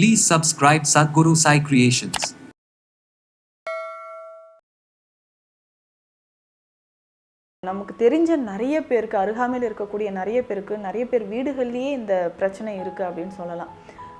Please subscribe Sadhguru Sai Creations. நமக்கு தெரிஞ்ச நிறைய பேருக்கு அருகாமையில் இருக்கக்கூடிய நிறைய பேருக்கு நிறைய பேர் வீடுகள்லேயே இந்த பிரச்சனை இருக்குது அப்படின்னு சொல்லலாம்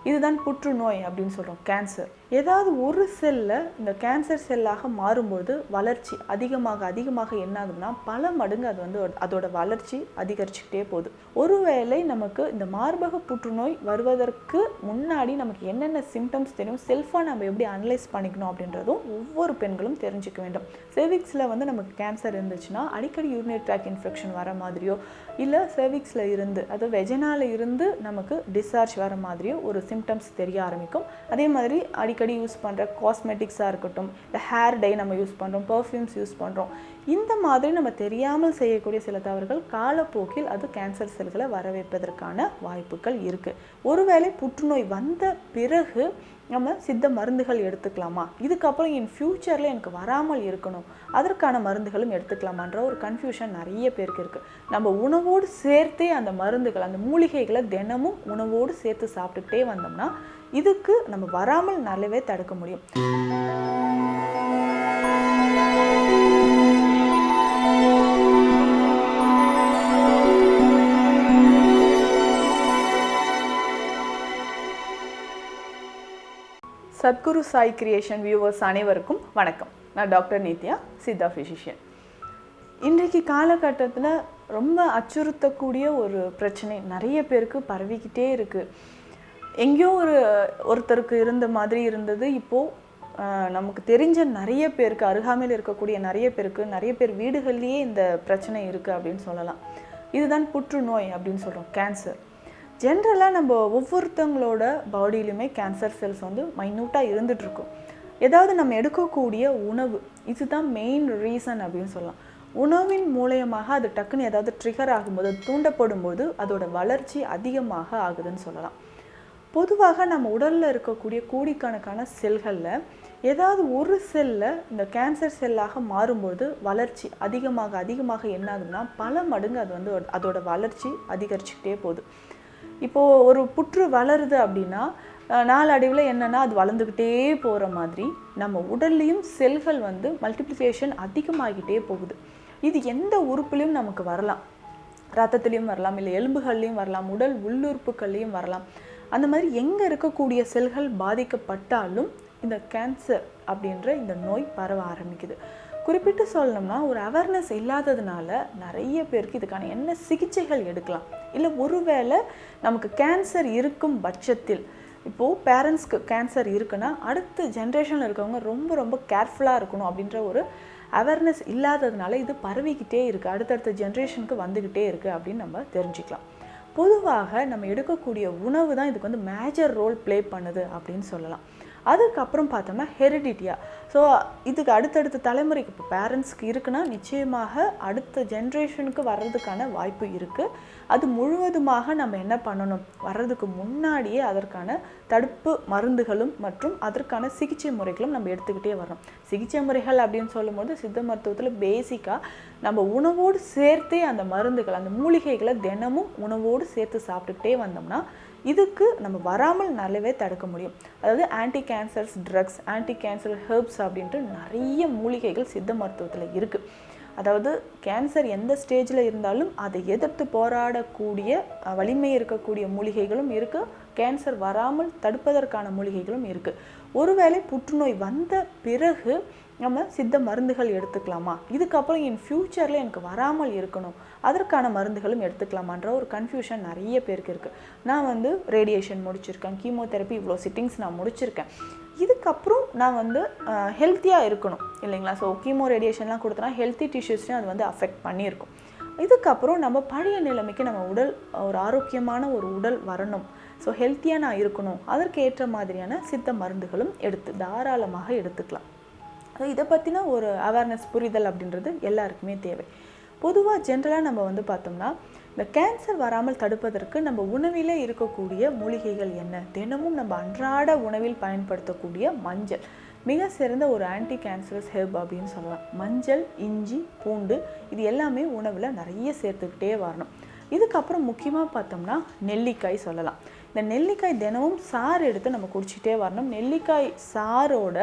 இதுதான் புற்றுநோய் அப்படின்னு சொல்கிறோம் கேன்சர் ஏதாவது ஒரு செல்ல இந்த கேன்சர் செல்லாக மாறும்போது வளர்ச்சி அதிகமாக அதிகமாக என்ன ஆகுதுன்னா பல மடங்கு அது வந்து அதோட வளர்ச்சி அதிகரிச்சுக்கிட்டே போகுது. ஒருவேளை நமக்கு இந்த மார்பக புற்றுநோய் வருவதற்கு முன்னாடி நமக்கு என்னென்ன சிம்டம்ஸ் தெரியும் செல்ஃபாக நம்ம எப்படி அனலைஸ் பண்ணிக்கணும் அப்படின்றதும் ஒவ்வொரு பெண்களும் தெரிஞ்சுக்க வேண்டும். செர்விக்ஸில் வந்து நமக்கு கேன்சர் இருந்துச்சுன்னா அடிக்கடி யூரினரி ட்ராக் இன்ஃபெக்ஷன் வர மாதிரியோ இல்லை செர்விக்ஸில் இருந்து அது வெஜனால இருந்து நமக்கு டிஸ்சார்ஜ் வர மாதிரியோ ஒரு சிம்டம்ஸ் தெரிய ஆரம்பிக்கும். அதே மாதிரி அடிக்கடி யூஸ் பண்ணுற காஸ்மெட்டிக்ஸாக இருக்கட்டும் இந்த ஹேர் டை நம்ம யூஸ் பண்ணுறோம் பர்ஃப்யூம்ஸ் யூஸ் பண்ணுறோம் இந்த மாதிரி நம்ம தெரியாமல் செய்யக்கூடிய சில தவறுகள் காலப்போக்கில் அது கேன்சர் செல்களை வரவேற்பதற்கான வாய்ப்புகள் இருக்குது ஒருவேளை புற்றுநோய் வந்த பிறகு நம்ம சித்த மருந்துகள் எடுத்துக்கலாமா? இதுக்கப்புறம் என் ஃப்யூச்சரில் எனக்கு வராமல் இருக்கணும். அதற்கான மருந்துகளும் எடுத்துக்கலாமான்ற ஒரு கன்ஃபியூஷன் நிறைய பேருக்கு இருக்குது நம்ம உணவோடு சேர்த்தே அந்த மருந்துகள் அந்த மூலிகைகளை தினமும் உணவோடு சேர்த்து சாப்பிட்டுக்கிட்டே வந்தோம்னா இதுக்கு நம்ம வராமல் நல்லாவே தடுக்க முடியும். சத்குரு சாய் கிரியேஷன் வியூவர்ஸ் அனைவருக்கும் வணக்கம். நான் டாக்டர் நித்யா சித்தா ஃபிசிஷியன் இன்றைக்கு காலகட்டத்தில் ரொம்ப அச்சுறுத்தக்கூடிய ஒரு பிரச்சனை நிறைய பேருக்கு பரவிக்கிட்டே இருக்குது எங்கேயோ ஒரு ஒருத்தருக்கு இருந்த மாதிரி இருந்தது. இப்போது நமக்கு தெரிஞ்ச நிறைய பேருக்கு அருகாமையில் இருக்கக்கூடிய நிறைய பேருக்கு நிறைய பேர் வீடுகள்லேயே இந்த பிரச்சனை இருக்குது அப்படின்னு சொல்லலாம். இதுதான் புற்றுநோய் அப்படின்னு சொல்கிறோம் கேன்சர் ஜென்ரலாக நம்ம ஒவ்வொருத்தவங்களோட பாடியிலுமே கேன்சர் செல்ஸ் வந்து மைன்யூட்டாக இருந்துகிட்ருக்கும் ஏதாவது நம்ம எடுக்கக்கூடிய உணவு இதுதான் மெயின் ரீசன் அப்படின்னு சொல்லலாம். உணவின் மூலயமாக அது டக்குன்னு ஏதாவது ட்ரிகர் ஆகும்போது தூண்டப்படும் போது அதோட வளர்ச்சி அதிகமாக ஆகுதுன்னு சொல்லலாம். பொதுவாக நம்ம உடலில் இருக்கக்கூடிய கோடிக்கணக்கான செல்களில் ஏதாவது ஒரு செல்லில் இந்த கேன்சர் செல்லாக மாறும்போது வளர்ச்சி அதிகமாக அதிகமாக என்ன ஆகுதுன்னா பல மடங்கு அது வந்து அதோட வளர்ச்சி அதிகரிச்சுக்கிட்டே போகுது. இப்போது ஒரு புற்று வளருது அப்படின்னா நாளடைவில் என்னென்னா அது வளர்ந்துக்கிட்டே போகிற மாதிரி நம்ம உடல்லையும் செல்கள் வந்து மல்டிப்ளிகேஷன் அதிகமாகிட்டே போகுது. இது எந்த உறுப்புலையும் நமக்கு வரலாம். ரத்தத்துலேயும் வரலாம் இல்லை எலும்புகள்லேயும் வரலாம் உடல் உள்ளுறுப்புகள்லேயும் வரலாம். அந்த மாதிரி எங்கே இருக்கக்கூடிய செல்கள் பாதிக்கப்பட்டாலும் இந்த கேன்சர் அப்படின்ற இந்த நோய் பரவ ஆரம்பிக்குது. குறிப்பிட்டு சொல்லணும்னா ஒரு அவேர்னஸ் இல்லாததுனால நிறைய பேருக்கு இதுக்கான என்ன சிகிச்சைகள் எடுக்கலாம். இல்லை ஒருவேளை நமக்கு கேன்சர் இருக்கும் பட்சத்தில் இப்போது பேரண்ட்ஸ்க்கு கேன்சர் இருக்குன்னா அடுத்த ஜென்ரேஷனில் இருக்கவங்க ரொம்ப ரொம்ப கேர்ஃபுல்லாக இருக்கணும் அப்படின்ற ஒரு அவேர்னஸ் இல்லாததுனால இது பரவிக்கிட்டே இருக்குது அடுத்தடுத்த ஜென்ரேஷனுக்கு வந்துக்கிட்டே இருக்குது அப்படின்னு நம்ம தெரிஞ்சுக்கலாம். பொதுவாக நம்ம எடுக்கக்கூடிய உணவு தான் இதுக்கு வந்து மேஜர் ரோல் ப்ளே பண்ணுது அப்படின்னு சொல்லலாம். அதுக்கப்புறம் பார்த்தோம்னா ஹெரிடிட்டியாக ஸோ இதுக்கு அடுத்தடுத்த தலைமுறைக்கு இப்போ பேரண்ட்ஸ்க்கு இருக்குன்னா நிச்சயமாக அடுத்த ஜென்ரேஷனுக்கு வர்றதுக்கான வாய்ப்பு இருக்குது அது முழுவதுமாக நம்ம என்ன பண்ணணும்? வர்றதுக்கு முன்னாடியே அதற்கான தடுப்பு மருந்துகளும் மற்றும் அதற்கான சிகிச்சை முறைகளும் நம்ம எடுத்துக்கிட்டே வரோம் சிகிச்சை முறைகள் அப்படின்னு சொல்லும்போது சித்த மருத்துவத்தில் பேசிக்காக நம்ம உணவோடு சேர்த்தே அந்த மருந்துகள் அந்த மூலிகைகளை தினமும் உணவோடு சேர்த்து சாப்பிட்டுக்கிட்டே வந்தோம்னா இதுக்கு நம்ம வராமல் நல்லாவே தடுக்க முடியும். அதாவது anti cancers drugs anti cancer herbs அப்படின்ட்டு நிறைய மூலிகைகள் சித்த மருத்துவத்தில் இருக்குது அதாவது கேன்சர் எந்த ஸ்டேஜில் இருந்தாலும் அதை எதிர்த்து போராடக்கூடிய வலிமை இருக்கக்கூடிய மூலிகைகளும் இருக்குது கேன்சர் வராமல் தடுப்பதற்கான மூலிகைகளும் இருக்குது ஒருவேளை புற்றுநோய் வந்த பிறகு நம்ம சித்த மருந்துகள் எடுத்துக்கலாமா? இதுக்கப்புறம் என் ஃப்யூச்சரில் எனக்கு வராமல் இருக்கணும். அதற்கான மருந்துகளும் எடுத்துக்கலாமான்ற ஒரு கன்ஃபியூஷன் நிறைய பேருக்கு இருக்குது நான் வந்து ரேடியேஷன் முடிச்சிருக்கேன் கீமோதெரப்பி இவ்வளோ சிட்டிங்ஸ் நான் முடிச்சிருக்கேன். இதுக்கப்புறம் நான் வந்து ஹெல்த்தியாக இருக்கணும் இல்லைங்களா? ஸோ கீமோ ரேடியேஷன்லாம் கொடுத்தனா ஹெல்த்தி டிஷ்யூஸ்லையும் அது வந்து அஃபெக்ட் பண்ணியிருக்கும். இதுக்கப்புறம் நம்ம பழைய நிலைமைக்கு நம்ம உடல் ஒரு ஆரோக்கியமான ஒரு உடல் வரணும். ஸோ ஹெல்த்தியாக நான் இருக்கணும். அதற்கு ஏற்ற மாதிரியான சித்த மருந்துகளும் எடுத்து தாராளமாக எடுத்துக்கலாம். ஸோ இதை பற்றின ஒரு அவேர்னஸ் புரிதல் அப்படின்றது எல்லாருக்குமே தேவை. பொதுவாக ஜென்ரலாக நம்ம வந்து பார்த்தோம்னா இந்த கேன்சர் வராமல் தடுப்பதற்கு நம்ம உணவிலே இருக்கக்கூடிய மூலிகைகள் என்ன? தினமும் நம்ம அன்றாட உணவில் பயன்படுத்தக்கூடிய மஞ்சள். மிக சிறந்த ஒரு ஆன்டி கேன்சரஸ் ஹெர்ப் அப்படின்னு சொல்லலாம். மஞ்சள் இஞ்சி பூண்டு இது எல்லாமே உணவில் நிறைய சேர்த்துக்கிட்டே வரணும். இதுக்கப்புறம் முக்கியமாக பார்த்தோம்னா நெல்லிக்காய் சொல்லலாம். இந்த நெல்லிக்காய் தினமும் சாறு எடுத்து நம்ம குடிச்சிட்டே வரணும். நெல்லிக்காய் சாரோட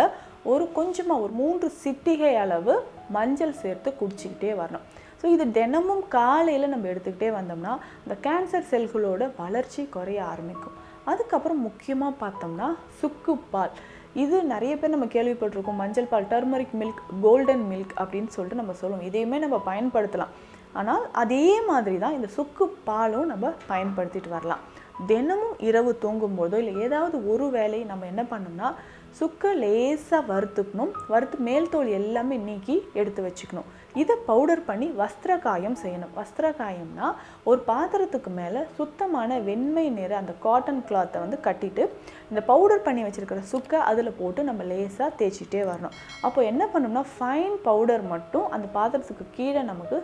ஒரு கொஞ்சமாக ஒரு மூன்று சிட்டிகை அளவு மஞ்சள் சேர்த்து குடிச்சிக்கிட்டே வரணும். ஸோ இது தினமும் காலையில் நம்ம எடுத்துக்கிட்டே வந்தோம்னா இந்த கேன்சர் செல்களோட வளர்ச்சி குறைய ஆரம்பிக்கும். அதுக்கப்புறம் முக்கியமாக பார்த்தோம்னா சுக்குப்பால் இது நிறைய பேர் நம்ம கேள்விப்பட்டிருக்கோம். மஞ்சள் பால் டர்மரிக் மில்க் கோல்டன் மில்க் அப்படின்னு சொல்லிட்டு நம்ம சொல்லுவோம். இதையுமே நம்ம பயன்படுத்தலாம். ஆனால் அதே மாதிரி தான் இந்த சுக்கு பாலும் நம்ம பயன்படுத்திட்டு வரலாம். தினமும் இரவு தூங்கும்போதோ இல்லை ஏதாவது ஒரு வேலையை நம்ம என்ன பண்ணோம்னா சுக்கை லேசாக வறுத்துக்கணும். வறுத்து மேல் தோல் எல்லாமே நீக்கி எடுத்து வச்சுக்கணும். இதை பவுடர் பண்ணி வஸ்திர காயம் செய்யணும். வஸ்திர காயம்னா ஒரு பாத்திரத்துக்கு மேலே சுத்தமான வெண்மை நிற அந்த காட்டன் கிளாத்தை வந்து கட்டிட்டு இந்த பவுடர் பண்ணி வச்சுருக்கிற சுக்கை அதில் போட்டு நம்ம லேசாக தேய்ச்சிட்டே வரணும். அப்போ என்ன பண்ணோம்னா ஃபைன் பவுடர் மட்டும் அந்த பாத்திரத்துக்கு கீழே நமக்கு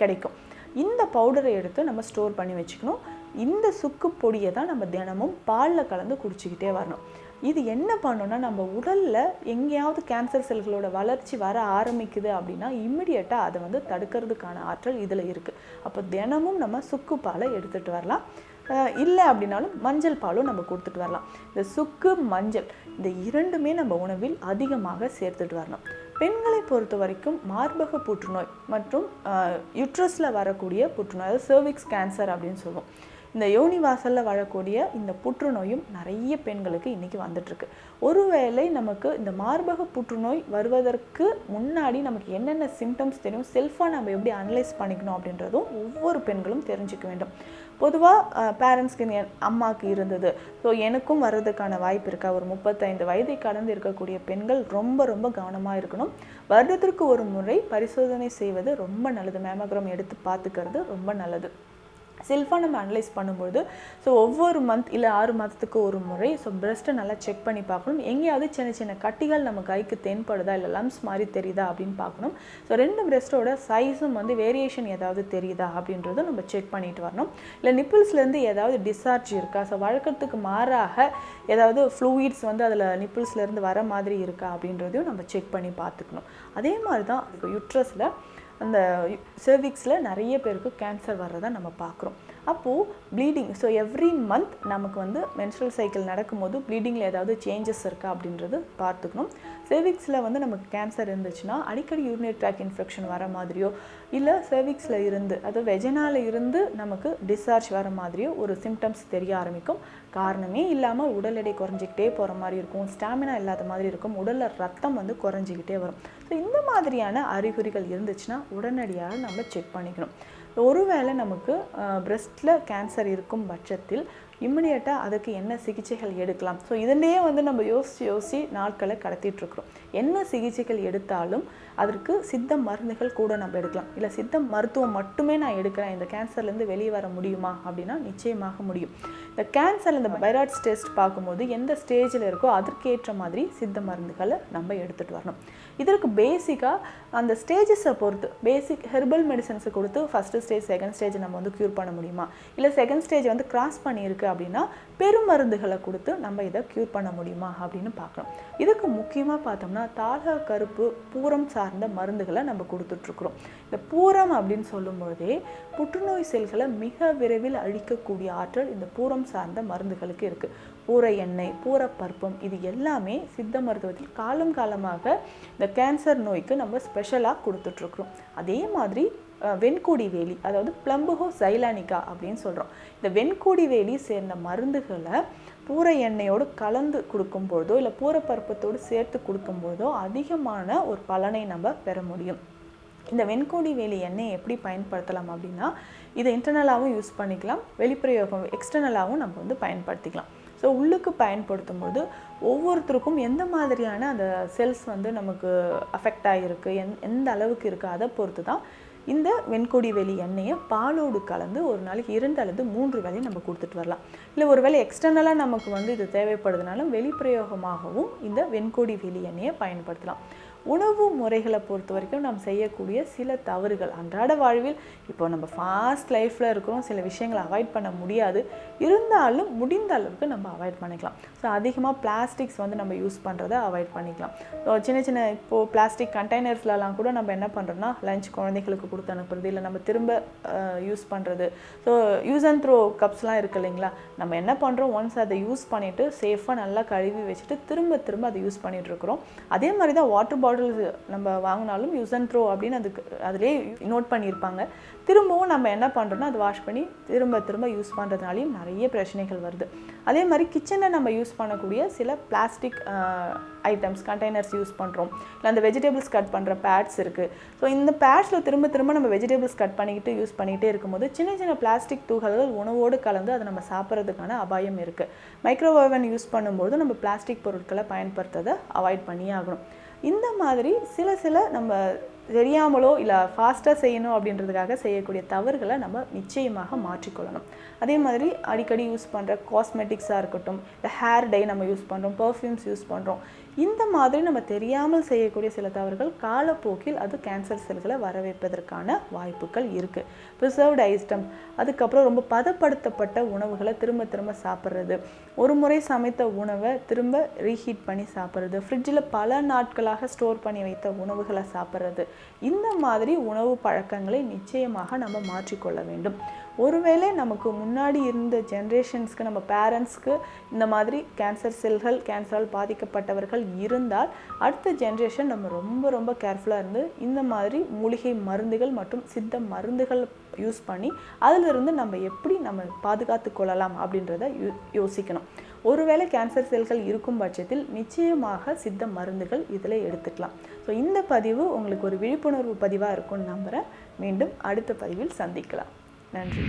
கிடைக்கும். இந்த பவுடரை எடுத்து நம்ம ஸ்டோர் பண்ணி வச்சுக்கணும். இந்த சுக்கு பொடியை தான் நம்ம தினமும் பாலில் கலந்து குடிச்சிக்கிட்டே வரணும். இது என்ன பண்ணுன்னா நம்ம உடலில் எங்கேயாவது கேன்சர் செல்களோட வளர்ச்சி வர ஆரம்பிக்குது அப்படின்னா இம்மிடியட்டாக அதை வந்து தடுக்கிறதுக்கான ஆற்றல் இதில் இருக்குது அப்போ தினமும் நம்ம சுக்கு பாலை எடுத்துகிட்டு வரலாம். இல்லை அப்படின்னாலும் மஞ்சள் பாலும் நம்ம கொடுத்துட்டு வரலாம். இந்த சுக்கு மஞ்சள் இந்த இரண்டுமே நம்ம உணவில் அதிகமாக சேர்த்துட்டு வரணும். பெண்களை பொறுத்த வரைக்கும் மார்பக புற்றுநோய் மற்றும் யுட்ரஸில் வரக்கூடிய புற்றுநோய் அதாவது சர்விக்ஸ் கேன்சர் அப்படின்னு சொல்லுவோம். இந்த யோனி வாசலில் வாழக்கூடிய இந்த புற்றுநோயும் நிறைய பெண்களுக்கு இன்றைக்கி வந்துட்டுருக்கு. ஒருவேளை நமக்கு இந்த மார்பக புற்றுநோய் வருவதற்கு முன்னாடி நமக்கு என்னென்ன சிம்டம்ஸ் தெரியும்? செல்ஃபாக நம்ம எப்படி அனலைஸ் பண்ணிக்கணும் அப்படின்றதும் ஒவ்வொரு பெண்களும் தெரிஞ்சுக்க வேண்டும். பொதுவாக பேரண்ட்ஸ்க்கு அம்மாவுக்கு இருந்தது. ஸோ எனக்கும் வர்றதுக்கான வாய்ப்பு இருக்கா? ஒரு முப்பத்தைந்து வயதை கடந்து இருக்கக்கூடிய பெண்கள் ரொம்ப ரொம்ப கவனமாக இருக்கணும். வருடத்திற்கு ஒரு முறை பரிசோதனை செய்வது ரொம்ப நல்லது. மேமோகிராம் எடுத்து பார்த்துக்கிறது ரொம்ப நல்லது. செல்ஃபாக நம்ம அனலைஸ் பண்ணும்போது ஸோ ஒவ்வொரு மந்த் இல்லை ஆறு மாதத்துக்கு ஒரு முறை ஸோ பிரஸ்ட்டை நல்லா செக் பண்ணி பார்க்கணும். எங்கேயாவது சின்ன சின்ன கட்டிகள் நம்ம கைக்கு தென்படுதா இல்லை லம்ஸ் மாதிரி தெரியுதா அப்படின்னு பார்க்கணும். ஸோ ரெண்டு பிரஸ்ட்டோட சைஸும் வந்து வேரியேஷன் ஏதாவது தெரியுதா அப்படின்றத நம்ம செக் பண்ணிட்டு வரணும். இல்லை நிப்பிள்ஸ்லேருந்து ஏதாவது டிஸ்சார்ஜ் இருக்கா? ஸோ வழக்கத்துக்கு மாறாக ஏதாவது ஃப்ளூயிட்ஸ் வந்து அதில் நிப்பிள்ஸ்லேருந்து வர மாதிரி இருக்கா அப்படின்றதையும் நம்ம செக் பண்ணி பார்த்துக்கணும். அதே மாதிரி தான் யுட்ரஸில் அந்த சர்விக்ஸில் நிறைய பேருக்கு கேன்சர் வர்றதை நம்ம பார்க்குறோம். அப்போது ப்ளீடிங் ஸோ எவ்ரி மந்த் நமக்கு வந்து மென்ஸ்ட்ரல் சைக்கிள் நடக்கும்போது ப்ளீடிங்கில் ஏதாவது சேஞ்சஸ் இருக்கா அப்படின்றது பார்த்துக்கணும். செர்விக்ஸில் வந்து நமக்கு கேன்சர் இருந்துச்சுன்னா அடிக்கடி யூரினரி ட்ராக் இன்ஃபெக்ஷன் வர மாதிரியோ இல்லை செர்விக்ஸில் இருந்து அதாவது வெஜனால இருந்து நமக்கு டிஸ்சார்ஜ் வர மாதிரியோ ஒரு சிம்டம்ஸ் தெரிய ஆரம்பிக்கும். காரணமே இல்லாமல் உடல் எடை குறைஞ்சிக்கிட்டே போகிற மாதிரி இருக்கும். ஸ்டாமினா இல்லாத மாதிரி இருக்கும். உடலில் ரத்தம் வந்து குறைஞ்சிக்கிட்டே வரும். ஸோ இந்த மாதிரியான அறிகுறிகள் இருந்துச்சுன்னா உடனடியாக நம்ம செக் பண்ணிக்கணும். ஒருவேளை நமக்கு பிரஸ்ட்டில் கேன்சர் இருக்கும் பட்சத்தில் இம்மிடியட்டாக அதுக்கு என்ன சிகிச்சைகள் எடுக்கலாம். ஸோ இதுலேயே வந்து நம்ம யோசித்து யோசித்து நாட்களை கடத்திட்டு இருக்கிறோம். என்ன சிகிச்சைகள் எடுத்தாலும் அதற்கு சித்த மருந்துகள் கூட நம்ம எடுக்கலாம். இல்லை சித்த மருத்துவம் மட்டுமே நான் எடுக்கிறேன். இந்த கேன்சர்லேருந்து வெளியே வர முடியுமா? அப்படின்னா நிச்சயமாக முடியும். இந்த கேன்சர் இந்த பைராய்ட்ஸ் டெஸ்ட் பார்க்கும்போது எந்த ஸ்டேஜில் இருக்கோ அதற்கேற்ற மாதிரி சித்த மருந்துகளை நம்ம எடுத்துகிட்டு வரணும். இதற்கு பேசிக்காக அந்த ஸ்டேஜஸை பொறுத்து பேசிக் ஹெர்பல் மெடிசன்ஸை கொடுத்து ஃபஸ்ட்டு ஸ்டேஜ் செகண்ட் ஸ்டேஜ் நம்ம வந்து க்யூர் பண்ண முடியுமா? இல்லை செகண்ட் ஸ்டேஜ் வந்து கிராஸ் பண்ணியிருக்கு அப்படின்னா பெருமருந்துகளை கொடுத்து நம்ம இதை க்யூர் பண்ண முடியுமா அப்படின்னு பார்க்குறோம். இதுக்கு முக்கியமாக பார்த்தோம்னா தாழ கருப்பு பூரம் சார்ந்த மருந்துகளை நம்ம கொடுத்துட்ருக்குறோம். இந்த பூரம் அப்படின்னு சொல்லும்போதே புற்றுநோய் செல்களை மிக விரைவில் அழிக்கக்கூடிய ஆற்றல் இந்த பூரம் சார்ந்த மருந்துகளுக்கு இருக்குது பூர எண்ணெய் பூரப்பருப்பம் இது எல்லாமே சித்த மருத்துவத்தில் காலம் காலமாக இந்த கேன்சர் நோய்க்கு நம்ம ஸ்பெஷலாக கொடுத்துட்ருக்குறோம். அதே மாதிரி வெண்கூடி வேலி அதாவது பிளம்புகோ சைலானிக்கா அப்படின்னு சொல்கிறோம் இந்த வெண்கூடி வேலி சேர்ந்த மருந்துகளை பூர எண்ணெயோடு கலந்து கொடுக்கும்பொழுதோ இல்லை பூரப்பருப்பத்தோடு சேர்த்து கொடுக்கும்போதோ அதிகமான ஒரு பலனை நம்ம பெற முடியும். இந்த வெண்கோடி வேலி எண்ணெயை எப்படி பயன்படுத்தலாம் அப்படின்னா இதை இன்டர்னலாகவும் யூஸ் பண்ணிக்கலாம். வெளிப்பிரயோகம் எக்ஸ்டர்னலாகவும் நம்ம வந்து பயன்படுத்திக்கலாம். ஸோ உள்ளுக்கு பயன்படுத்தும் போது ஒவ்வொருத்தருக்கும் எந்த மாதிரியான அந்த செல்ஸ் வந்து நமக்கு அஃபெக்ட் ஆகிருக்கு எந் எந்த அளவுக்கு இருக்குது அதை பொறுத்து தான் இந்த வெண்கொடி வெளி எண்ணெயை பாலோடு கலந்து ஒரு நாளைக்கு இரண்டு அல்லது மூன்று வேலையும் நம்ம கொடுத்துட்டு வரலாம். இல்லை ஒரு வேலை எக்ஸ்டர்னலாக நமக்கு வந்து இது தேவைப்படுதுனாலும் வெளிப்பிரயோகமாகவும் இந்த வெண்கொடி வெளி எண்ணெயை பயன்படுத்தலாம். உணவு முறைகளை பொறுத்த வரைக்கும் நாம் செய்யக்கூடிய சில தவறுகள். அன்றாட வாழ்வில் இப்போ நம்ம ஃபாஸ்ட் லைஃப்பில் இருக்கிறோம். சில விஷயங்களை அவாய்ட் பண்ண முடியாது. இருந்தாலும் முடிந்த அளவுக்கு நம்ம அவாய்ட் பண்ணிக்கலாம். ஸோ அதிகமாக பிளாஸ்டிக்ஸ் வந்து நம்ம யூஸ் பண்ணுறதை அவாய்ட் பண்ணிக்கலாம். ஸோ சின்ன சின்ன இப்போது பிளாஸ்டிக் கண்டெய்னர்ஸ்லலாம் கூட நம்ம என்ன பண்ணுறோம்னா லஞ்ச் குழந்தைகளுக்கு கொடுத்து அனுப்புறது இல்லை நம்ம திரும்ப யூஸ் பண்ணுறது ஸோ யூஸ் அண்ட் த்ரோ கப்ஸ்லாம் இருக்கு இல்லைங்களா? நம்ம என்ன பண்ணுறோம் ஒன்ஸ் அதை யூஸ் பண்ணிவிட்டு சேஃபாக நல்லா கழுவி வச்சுட்டு திரும்ப திரும்ப அதை யூஸ் பண்ணிகிட்ருக்குறோம் இருக்கிறோம். அதே மாதிரி தான் வாட்டர் பாட்டில்ஸ் நம்ம வாங்கினாலும் யூஸ் அண்ட் த்ரோ அப்படின்னு அதுக்கு அதிலே நோட் பண்ணியிருப்பாங்க. திரும்பவும் நம்ம என்ன பண்ணுறோன்னா அது வாஷ் பண்ணி திரும்ப திரும்ப யூஸ் பண்ணுறதுனாலையும் நிறைய பிரச்சனைகள் வருது. அதே மாதிரி கிச்சனில் நம்ம யூஸ் பண்ணக்கூடிய சில பிளாஸ்டிக் ஐட்டம்ஸ் கண்டெய்னர்ஸ் யூஸ் பண்ணுறோம் இல்லை அந்த வெஜிடபிள்ஸ் கட் பண்ணுற பேட்ஸ் இருக்குது ஸோ இந்த பேட்ஸில் திரும்ப திரும்ப நம்ம வெஜிடபிள்ஸ் கட் பண்ணிக்கிட்டு யூஸ் பண்ணிக்கிட்டே இருக்கும்போது சின்ன சின்ன பிளாஸ்டிக் தூகல்கள் உணவோடு கலந்து அதை நம்ம சாப்பிட்றதுக்கான அபாயம் இருக்குது மைக்ரோவேவன் யூஸ் பண்ணும்போது நம்ம பிளாஸ்டிக் பொருட்களை பயன்படுத்துறதை அவாய்ட் பண்ணியே ஆகணும். இந்த மாதிரி சில சில நம்ம தெரியாமலோ இல்லை ஃபாஸ்ட்டாக செய்யணும் அப்படின்றதுக்காக செய்யக்கூடிய தவறுகளை நம்ம நிச்சயமாக மாற்றிக்கொள்ளணும். அதே மாதிரி அடிக்கடி யூஸ் பண்ணுற காஸ்மெட்டிக்ஸாக இருக்கட்டும் இல்லை ஹேர் டை நம்ம யூஸ் பண்ணுறோம் பர்ஃப்யூம்ஸ் யூஸ் பண்ணுறோம் இந்த மாதிரி நம்ம தெரியாமல் செய்யக்கூடிய சில தவறுகள் காலப்போக்கில் அது கேன்சர் செல்களை வர வைப்பதற்கான வாய்ப்புகள் இருக்குது ப்ரிசர்வ்டு ஐஸ்டம் அதுக்கப்புறம் ரொம்ப பதப்படுத்தப்பட்ட உணவுகளை திரும்ப திரும்ப சாப்பிட்றது ஒரு முறை சமைத்த உணவை திரும்ப ரீஹீட் பண்ணி சாப்பிட்றது ஃப்ரிட்ஜில் பல நாட்களாக ஸ்டோர் பண்ணி வைத்த உணவுகளை சாப்பிட்றது இந்த மாதிரி உணவு பழக்கங்களை நிச்சயமாக நம்ம மாற்றிக்கொள்ள வேண்டும். ஒருவேளை நமக்கு முன்னாடி இருந்த ஜென்ரேஷன்ஸ்க்கு நம்ம பேரண்ட்ஸ்க்கு இந்த மாதிரி கேன்சர் செல்கள் கேன்சரால் பாதிக்கப்பட்டவர்கள் இருந்தால் அடுத்த ஜென்ரேஷன் நம்ம ரொம்ப ரொம்ப கேர்ஃபுல்லாக இருந்து இந்த மாதிரி மூலிகை மருந்துகள் மற்றும் சித்த மருந்துகள் யூஸ் பண்ணி அதிலிருந்து நம்ம எப்படி நம்ம பாதுகாத்து கொள்ளலாம் அப்படின்றத யோ யோசிக்கணும். ஒருவேளை கேன்சர் செல்கள் இருக்கும் பட்சத்தில் நிச்சயமாக சித்த மருந்துகள் இதில் எடுத்துக்கலாம். ஸோ இந்த பதிவு உங்களுக்கு ஒரு விழிப்புணர்வு பதிவாக இருக்கும்னு நம்புகிறேன் மீண்டும் அடுத்த பதிவில் சந்திக்கலாம். நன்றி.